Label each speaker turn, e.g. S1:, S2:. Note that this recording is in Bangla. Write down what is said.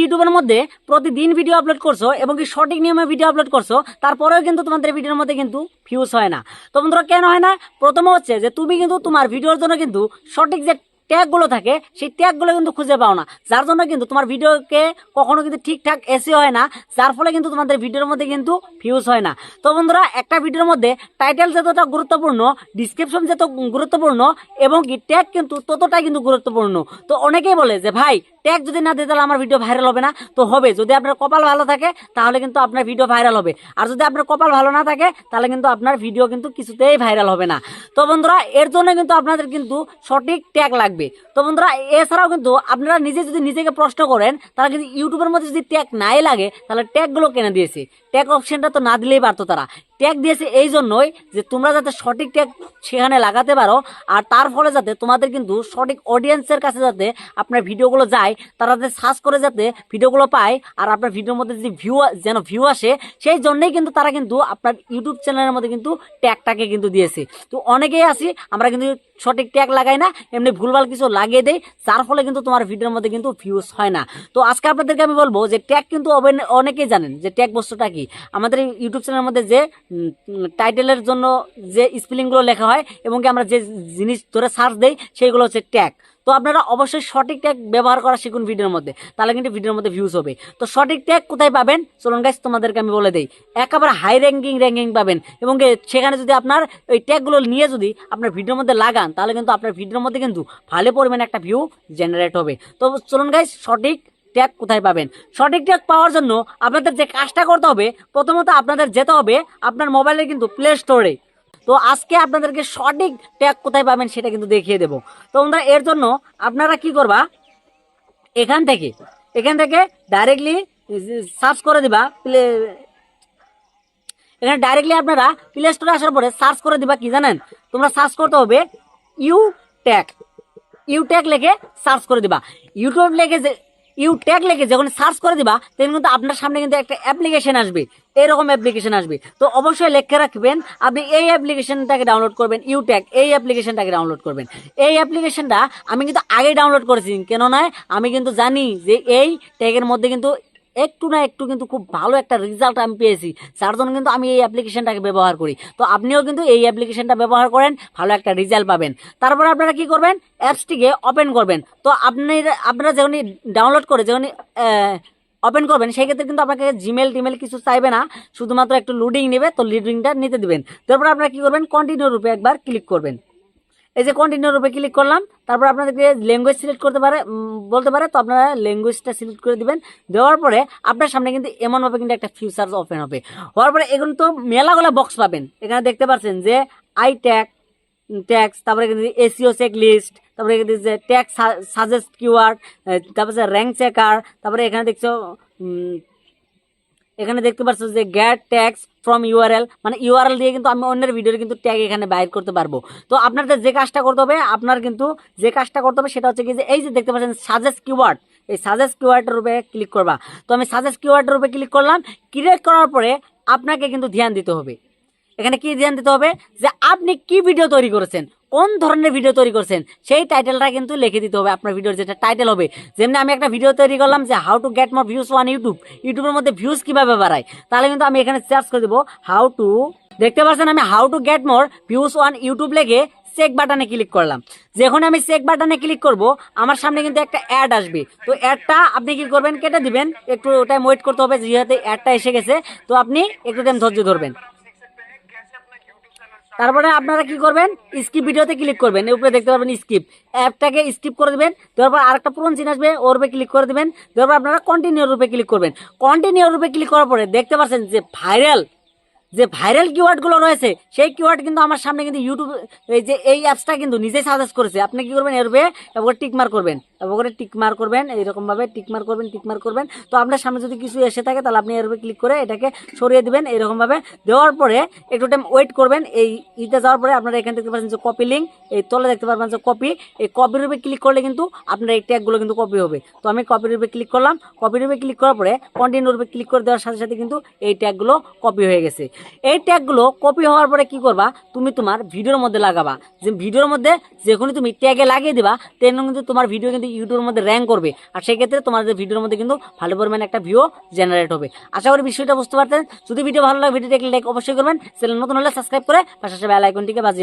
S1: ইউটিউবের মধ্যে প্রতিদিন ভিডিও আপলোড করছ এবং কি সঠিক নিয়মে ভিডিও আপলোড করছ, তারপরেও কিন্তু তোমাদের ভিডিওর মধ্যে কিন্তু ভিউজ হয় না। তো বন্ধুরা, কেন হয় না? প্রথমে হচ্ছে যে তুমি কিন্তু তোমার ভিডিওর জন্য কিন্তু সঠিক যে ট্যাগগুলো থাকে, সেই ট্যাগগুলো কিন্তু খুঁজে পাও না। যার জন্য কিন্তু তোমার ভিডিওকে কখনো কিন্তু ঠিকঠাক এসে হয় না, যার ফলে কিন্তু তোমাদের ভিডিওর মধ্যে কিন্তু ভিউজ হয় না। তো বন্ধুরা, একটা ভিডিওর মধ্যে টাইটেল যতটা গুরুত্বপূর্ণ ডিসক্রিপশন যত গুরুত্বপূর্ণ এবং কি ট্যাগ কিন্তু ততটাই কিন্তু গুরুত্বপূর্ণ। তো অনেকেই বলে যে, ভাই ট্যাগ যদি না দিই তাহলে আমার ভিডিও ভাইরাল হবে না। তো হবে, যদি আপনার কপাল ভালো থাকে, তাহলে কিন্তু আপনার ভিডিও ভাইরাল হবে। আর যদি আপনার কপাল ভালো না থাকে, তাহলে কিন্তু আপনার ভিডিও কিন্তু কিছুতেই ভাইরাল হবে না। তো বন্ধুরা, এর জন্য কিন্তু আপনাদের কিন্তু সঠিক ট্যাগ লাগবে। তো বন্ধুরা, এছাড়াও কিন্তু আপনারা নিজে যদি নিজেকে প্রশ্ন করেন, তাহলে কিন্তু ইউটিউবের মধ্যে যদি ট্যাগ নাই লাগে, তাহলে ট্যাগগুলো কেনে দিয়েছে। ট্যাগ অপশনটা তো না দিলেই পারতো তারা। ট্যাগ দিয়েছে এই জন্যই যে তোমরা যাতে সঠিক ট্যাগ সেখানে লাগাতে পারো, আর তার ফলে যাতে তোমাদের কিন্তু সঠিক অডিয়েন্সের কাছে যাতে আপনার ভিডিওগুলো যায়, তারা যাতে সার্চ করে যাতে ভিডিওগুলো পায়, আর আপনার ভিডিওর মধ্যে যদি ভিউ যেন ভিউ আসে, সেই জন্যই কিন্তু তারা কিন্তু আপনার ইউটিউব চ্যানেলের মধ্যে কিন্তু ট্যাগটাকে কিন্তু দিয়েছে। তো অনেকেই আছি, আমরা কিন্তু সঠিক ট্যাগ লাগাই না, এমনি ভুলভাল কিছু লাগিয়ে দেয় যার ফলে কিন্তু তোমার ভিডিওর মধ্যে কিন্তু ভিউজ হয় না। তো আজকে আপনাদেরকে আমি বলব যে ট্যাগ কিন্তু অনেকেই জানেন যে ট্যাগ বস্তুটা কি। আমাদের ইউটিউব চ্যানেলের মধ্যে যে টাইটেলের জন্য যে স্পেলিংগুলো লেখা হয় এবং কি আমরা যে জিনিস ধরে সার্চ দেই, সেইগুলো হচ্ছে ট্যাগ তো আপনারা অবশ্যই সঠিক ট্যাগ ব্যবহার করা শিখুন ভিডিওর মধ্যে, তাহলে কিন্তু ভিডিওর মধ্যে ভিউজ হবে। তো সঠিক ট্যাগ কোথায় পাবেন? চলুন গাইস তোমাদেরকে আমি বলে দেই। একেবারে হাই র্যাঙ্কিং র্যাঙ্কিং পাবেন। এবং সেখানে যদি আপনার ওই ট্যাগগুলো নিয়ে যদি আপনার ভিডিওর মধ্যে লাগান, তাহলে কিন্তু আপনার ভিডিওর মধ্যে কিন্তু ভালো পরিমাণে একটা ভিউ জেনারেট হবে। তো চলুন গাইস সঠিক ট্যাগ কোথায় পাবেন? সঠিক ট্যাগ পাওয়ার জন্য আপনাদের যে কাজটা করতে হবে, প্রথমত আপনাদের যেতে হবে আপনার মোবাইলে কিন্তু প্লে স্টোরে তো আজকে আপনাদেরকে সঠিক ট্যাগ কোথায় পাবেন সেটা কিন্তু দেখিয়ে দেবো। তো আমরা এর জন্য আপনারা কি করবা? এখান থেকে এখান থেকে ডাইরেক্টলি সার্চ করে দিবা প্লে এখানে ডাইরেক্টলি আপনারা প্লে স্টোরে আসার পরে সার্চ করে দিবা কি জানেন? তোমরা সার্চ করতে হবে ইউ ট্যাগ ইউ ট্যাগ লিখে সার্চ করে দিবা। ইউটিউব লিখে যে ইউ ট্যাগ লেগে যখন সার্চ করে দিবা তখন কিন্তু আপনার সামনে কিন্তু একটা অ্যাপ্লিকেশন আসবে। এরকম অ্যাপ্লিকেশন আসবে। তো অবশ্যই লেখে রাখবেন, আপনি এই অ্যাপ্লিকেশনটাকে ডাউনলোড করবেন ইউ ট্যাগ এই অ্যাপ্লিকেশনটাকে ডাউনলোড করবেন। এই অ্যাপ্লিকেশনটা আমি কিন্তু আগে ডাউনলোড করেছি কেন নয় আমি কিন্তু জানি যে এই ট্যাগের মধ্যে কিন্তু একটু না একটু কিন্তু খুব ভালো একটা রেজাল্ট আমি পেয়েছি। যার জন্য কিন্তু আমি এই অ্যাপ্লিকেশনটাকে ব্যবহার করি। তো আপনিও কিন্তু এই অ্যাপ্লিকেশনটা ব্যবহার করেন, ভালো একটা রেজাল্ট পাবেন। তারপরে আপনারা কি করবেন? অ্যাপসটিকে ওপেন করবেন। তো আপনি আপনারা যখনই ডাউনলোড করে যখনই ওপেন করবেন, সেই ক্ষেত্রে কিন্তু আপনাকে জিমেল টিমেল কিছু চাইবে না। শুধুমাত্র একটু লোডিং নেবে, তো লোডিংটা নিতে দিবেন। তারপর আপনারা কি করবেন? কন্টিনিউ রূপে একবার ক্লিক করবেন। এই যে কন্টিনিউ রূপে ক্লিক করলাম, তারপর আপনাদেরকে ল্যাঙ্গুয়েজ সিলেক্ট করতে পারে বলতে পারে, তো আপনারা ল্যাঙ্গুয়েজটা সিলেক্ট করে দিবেন। দেওয়ার পরে আপনার সামনে কিন্তু এমনভাবে কিন্তু একটা ফিউচার্স ওপেন হবে। হওয়ার পরে এখন তো মেলাগুলো বক্স পাবেন। এখানে দেখতে পাচ্ছেন যে আই ট্যাগ ট্যাক্স তারপরে এসিও চেক লিস্ট তারপরে যে ট্যাক্স সাজেস্ট কিওয়ার্ড তারপরে র্যাঙ্ক চেকার তারপরে এখানে দেখছ এখানে দেখতে পাচ্ছ যে গ্যাট ট্যাক্স ফ্রম ইউআরএল মানে ইউআরএল দিয়ে কিন্তু আমি অন্যের ভিডিওর কিন্তু ট্যাগ এখানে বাইর করতে পারব। তো আপনাদের যে কাজটা করতে হবে, আপনার কিন্তু যে কাজটা করতে হবে সেটা হচ্ছে কি যে, এই যে দেখতে পাচ্ছেন সাজেস্ট কিওয়ার্ড এই সাজেস্ট কিওয়ার্ডের রূপে ক্লিক করবা। তো আমি সাজেস্ট কিওয়ার্ডের রূপে ক্লিক করলাম ক্লিক করার পরে আপনাকে কিন্তু ধ্যান দিতে হবে। এখানে কি ধ্যান দিতে হবে? যে আপনি কি ভিডিও তৈরি করেছেন? কোন ধরনের ভিডিও তৈরি করছেন? সেই টাইটেলটা কিন্তু লিখে দিতে হবে। আপনার ভিডিওর যেটা টাইটেল হবে, যেমনি আমি একটা ভিডিও তৈরি করলাম যে how to get more views on YouTube ইউটিউবের মধ্যে ভিউজ কীভাবে বাড়ায়? তাহলে কিন্তু আমি এখানে সার্চ করে দেবো হাউ টু দেখতে পাচ্ছেন আমি how to get more views on YouTube লেগে চেক বাটনে ক্লিক করলাম। যখন আমি চেক বাটনে ক্লিক করব, আমার সামনে কিন্তু একটা অ্যাড আসবে। তো অ্যাডটা আপনি কি করবেন? কেটে দিবেন। একটু টাইম ওয়েট করতে হবে, যেহেতু অ্যাডটা এসে গেছে। তো আপনি একটু টাইম ধৈর্য ধরবেন। তারপরে আপনারা কি করবেন? স্কিপ ভিডিওতে ক্লিক করবেন। এর উপরে দেখতে পারবেন স্কিপ অ্যাপটাকে স্কিপ করে দেবেন। তারপর আরেকটা পুরন চিন আসবে, ওর উপরে ক্লিক করে দিবেন। তারপর আপনারা কন্টিনিউ রূপে ক্লিক করবেন। কন্টিনিউ রূপে ক্লিক করার পরে দেখতে পাচ্ছেন যে ভাইরাল যে ভাইরাল কিওয়ার্ডগুলো রয়েছে, সেই কিওয়ার্ড কিন্তু আমার সামনে কিন্তু ইউটিউব এই যে এই অ্যাপসটা কিন্তু নিজেই সাজেস্ট করেছে। আপনি কি করবেন? এর উপরে টিক করবেন। এবার টিক মার করবেন এইরকম ভাবে টিক মার করবেন টিক মার করবেন। তো আপনার সামনে যদি কিছু এসে থাকে, তাহলে আপনি এর ক্লিক করে এটাকে সরিয়ে দিবেন এরকম ভাবে দেওয়ার পরে একটু টাইম ওয়েট করবেন, এই ইতে যাওয়ার পরে আপনারা এখানে দেখতে পাচ্ছেন যে কপি লিঙ্ক এই তলে দেখতে পারবেন যে কপি এই কপির উপরে ক্লিক করলে কিন্তু আপনার এই ট্যাগগুলো কিন্তু কপি হবে। তো আমি কপির উপরে ক্লিক করলাম কপির উপরে ক্লিক করার পরে কন্টিনিউর উপরে ক্লিক করে দেওয়ার সাথে সাথে কিন্তু এই ট্যাগগুলো কপি হয়ে গেছে। এই ট্যাগগুলো কপি হওয়ার পরে কি করবা? তুমি তোমার ভিডিওর মধ্যে লাগাবা। যে ভিডিওর মধ্যে যখনই তুমি ট্যাগে লাগিয়ে দিবা, তেমন কিন্তু তোমার ভিডিও কিন্তু ইউটিউবের মধ্যে র্যাঙ্ক করবে। আর সেক্ষেত্রে তোমাদের ভিডিওর মধ্যে কিন্তু ভালো পরিমাণে একটা ভিউ জেনারেট হবে। আশা করি বিষয়টা বুঝতে পারতেন যদি ভিডিও ভালো লাগে ভিডিওটি লাইক অবশ্যই করবেন। চ্যানেল নতুন হলে সাবস্ক্রাইব করে পাশাপাশি বেল আইকনটিকে বাজিয়ে